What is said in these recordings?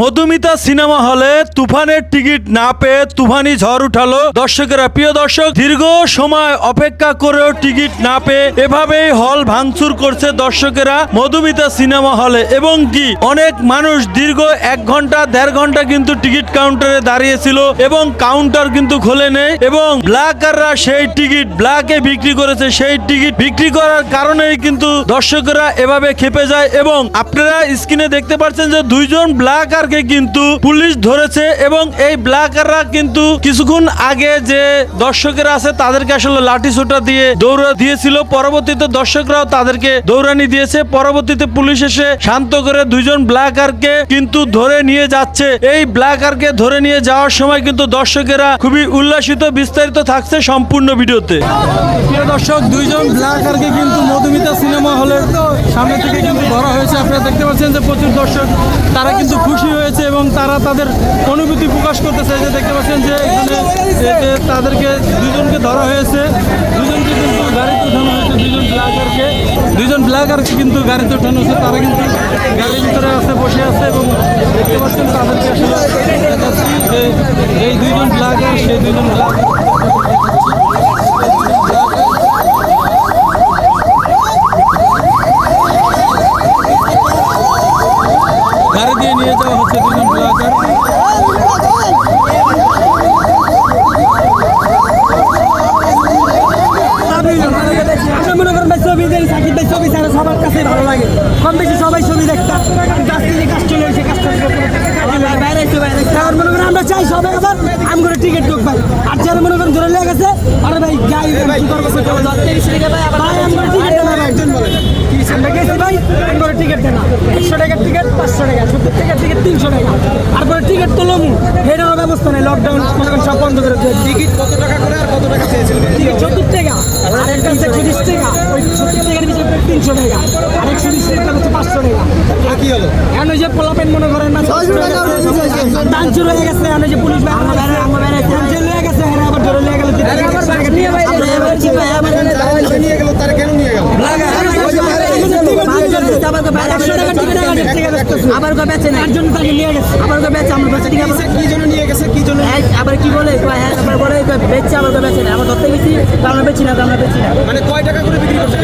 Madhumita cinema হলে তুফানের ticket না পেয়ে তুফানি ঝড় উঠালো দর্শকেরা। প্রিয় দর্শক, দীর্ঘ সময় অপেক্ষা করেও টিকিট না পেয়ে এভাবেই হল ভাঙচুর করছে দর্শকেরা মধুমিতা সিনেমা হলে। এবং কি, অনেক মানুষ দীর্ঘ এক ঘণ্টা, দেড় ঘণ্টা কিন্তু টিকিট কাউন্টারে দাঁড়িয়েছিল এবং কাউন্টার কিন্তু খোলে নেই এবং ব্ল্যাকাররা সেই টিকিট ব্ল্যাকে বিক্রি করেছে সেই টিকিট বিক্রি করার কারণেই কিন্তু দর্শকেরা এভাবে খেপে যায়। এবং আপনারা স্ক্রিনে দেখতে পাচ্ছেন যে দুইজন ব্ল্যাকারকে কিন্তু পুলিশ ধরেছে এবং এই ব্ল্যাকাররা কিন্তু কিছুক্ষণ আগে যে দর্শকেরা আছে তাদেরকে আসলে লাঠি সোটা দিয়ে দৌড়া দিয়েছিল। পরবর্তীতে দর্শকরাও তাদেরকে দৌড়ানি দিয়েছে। পরবর্তীতে পুলিশ এসে শান্ত করে দুইজন ব্ল্যাকারকে কিন্তু ধরে নিয়ে যাচ্ছে। এই ব্ল্যাকারকে ধরে নিয়ে যাওয়ার সময় কিন্তু দর্শকেরা খুবই উল্লাসিত, বিস্তারিত থাকছে সম্পূর্ণ ভিডিওতে। দর্শক, দুইজন ব্ল্যাক ব্ল্যাকারকে কিন্তু মধুমিতা সিনেমা হলের সামনে থেকে কিন্তু ধরা হয়েছে। আপনারা দেখতে পাচ্ছেন যে প্রচুর দর্শক, তারা কিন্তু খুশি হয়েছে এবং তারা তাদের অনুভূতি প্রকাশ করতেছে। যে দেখতে পাচ্ছেন যে এখানে তাদেরকে দুজনকে ধরা হয়েছে। দুজনকে কিন্তু গাড়িতে উঠানো হয়েছে, দুজন ব্ল্যাকারকে দুজন ব্ল্যাকারকে কিন্তু গাড়িতে উঠানো হয়েছে, তারা কিন্তু গাড়ির ভিতরে আছে, বসে আছে এবং দেখতে পাচ্ছেন তাদেরকে আসলে এই দুইজন ব্ল্যাকার সেই দুজন ব্ল্যাকার গাড়ি দিয়ে নিয়ে যাওয়া হচ্ছে দুজন ব্ল্যাকার আমরা মনে করেন ভাই ছবি দেখি সাকিব ভাই ছবি ছাড়া সবার কাছে ভালো লাগে কম বেশি সবাই ছবি দেখতাম কিন্তু আজকে যে কাজ চলে এসে কাজটা এখন মনে করেন আমরা চাই সবাই আবার আমি করে টিকিট ঢুক ভাই। আর যারা মনে করেন ধরে লেগে আরে ভাই। কি করব ভাই আমরা টিকিট ভাই আমরা গেছি ভাই আমরা টিকিট দেনা একশো টাকার টিকিট পাঁচশো টাকা সত্তর টাকার টিকিট তিনশো টাকা তারপরে টিকিট তো লমু এটারও ব্যবস্থা নেই লকডাউন মনে সব বন্ধ করে দিয়েছে। টিকিট কত টাকা করে আর কত টাকা চেয়েছিলেন? টিকিট টাকা আর একটা হচ্ছে বিশ টাকা। ওই সত্তর টাকার পিছনে তিনশো টাকা আর একশো বিশ টাকা হচ্ছে পাঁচশো টাকা। আর কি হলো? এখন ওই যে পোলাপেন মনে করেন না ডান্সুর হয়ে গেছে এখন ওই যে পুলিশ ডান্সুর হয়ে গেছে হ্যাঁ আবার ধরে নিয়ে গেল নিয়ে গেল তারা কেন নিয়ে গেল? আবার বেচে না একজন তাকে নিয়ে গেছে। আবার কো বেচে আমরা বেচে ঠিক আছে কি জন্য নিয়ে গেছে কি জন্য আবার কি বলে হ্যাঁ আবার বলে বেচছে আবার বেচে না আবার ধরতে গেছি আমরা বেচি না আমরা বেচি না মানে কয় টাকা করে বিক্রি করছে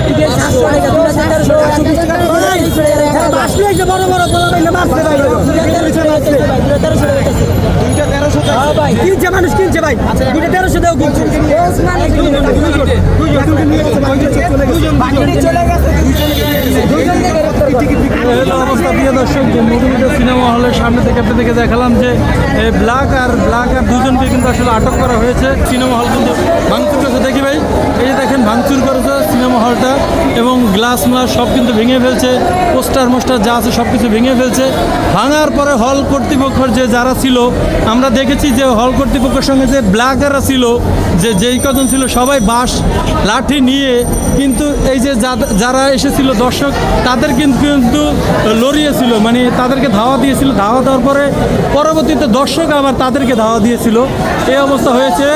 বড় বড় ভাই কিনছে মানুষ কিনছে ভাই দুটো তেরোশো দেও কিনছে হলো অবস্থা। প্রিয় দর্শক মধুমিতা সিনেমা হলের সামনে থেকে দেখে দেখালাম যে ব্ল্যাক আর ব্ল্যাক আর দুজনকে কিন্তু আসলে আটক করা হয়েছে। সিনেমা হল কিন্তু ভাঙচুর করেছে। দেখি ভাই, এই যে দেখেন, ভাঙচুর করেছে সিনেমা হলটা। এবং গ্লাস মাস সব কিন্তু ভেঙে ফেলছে, পোস্টার মোস্টার যা আছে সব কিছু ভেঙে ফেলছে। ভাঙার পরে হল কর্তৃপক্ষের যে যারা ছিল, আমরা দেখেছি যে হল কর্তৃপক্ষের সঙ্গে যে ব্ল্যাকাররা ছিল, যে যেই কজন ছিল সবাই বাস লাঠি নিয়ে কিন্তু এই যে যারা এসেছিল দর্শক, তাদের কিন্তু লড়িয়েছিল মানে তাদেরকে ধাওয়া দিয়েছিল। ধাওয়া দেওয়ার পরে পরবর্তীতে দর্শক আবার তাদেরকে ধাওয়া দিয়েছিল। এই অবস্থা হয়েছে।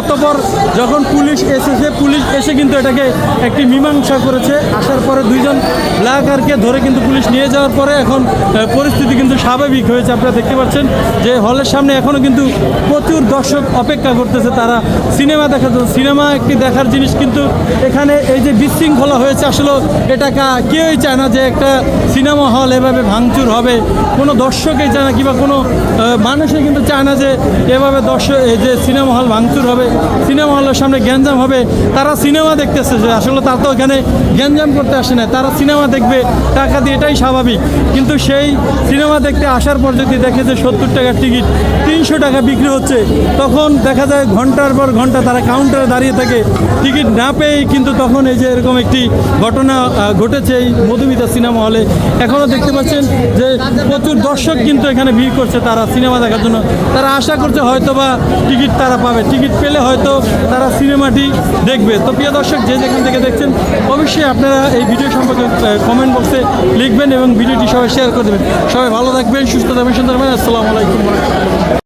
অতঃপর যখন পুলিশ এসেছে, পুলিশ এসে কিন্তু এটাকে একটি মীমাংসা করেছে আসার পরে দুইজন ব্ল্যাকারকে ধরে কিন্তু পুলিশ নিয়ে যাওয়ার পরে এখন পরিস্থিতি কিন্তু স্বাভাবিক হয়েছে। আপনারা দেখতে পাচ্ছেন যে হলের সামনে এখনও কিন্তু প্রচুর দর্শক অপেক্ষা করতেছে তারা। সিনেমা দেখার জন্য সিনেমা একটি দেখার জিনিস কিন্তু এখানে এই যে বিশৃঙ্খলা হয়েছে, আসলে এটা কা- কেউই চায় না যে একটা সিনেমা হল এভাবে ভাঙচুর হবে। কোনো দর্শকই চায় না কিংবা কোনো মানুষই কিন্তু চায় না যে এভাবে দর্শক যে সিনেমা হল ভাঙচুর হবে, সিনেমা হলের সামনে গ্যাঞ্জাম হবে। তারা সিনেমা দেখতেছে যে আসলে তার তো এখানে গ্যাঞ্জাম করতে আসে না। তারা সিনেমা দেখবে, টাকা দিয়ে এটাই স্বাভাবিক। কিন্তু সেই সিনেমা দেখতে আসার পর যদি দেখে যে সত্তর টাকার টিকিট, তিনশো টাকা বিক্রি হচ্ছে, তখন দেখা যায় ঘণ্টার পর ঘণ্টা তারা কাউন্টারে দাঁড়িয়ে থাকে। টিকিট না পেয়েই কিন্তু তখন এই যে এরকম একটি ঘটনা ঘটেছে এই মধুমিতা সিনেমা হলে। এখনও দেখতে পাচ্ছেন যে প্রচুর দর্শক কিন্তু এখানে ভিড় করছে তারা সিনেমা দেখার জন্য। তারা আশা করছে হয়তো বা টিকিট তারা পাবে। টিকিট পেলে হয়তো তারা সিনেমাটি দেখবে। তো প্রিয় দর্শক, যে যেখান থেকে দেখছেন অবশ্যই আপনারা এই ভিডিও সম্পর্কে কমেন্ট বক্সে লিখবেন এবং ভিডিওটি সবাই শেয়ার করে দেবেন। সবাই ভালো থাকবেন, সুস্থ থাকবেন, সুন্দর থাকবেন। আসসালামু আলাইকুম।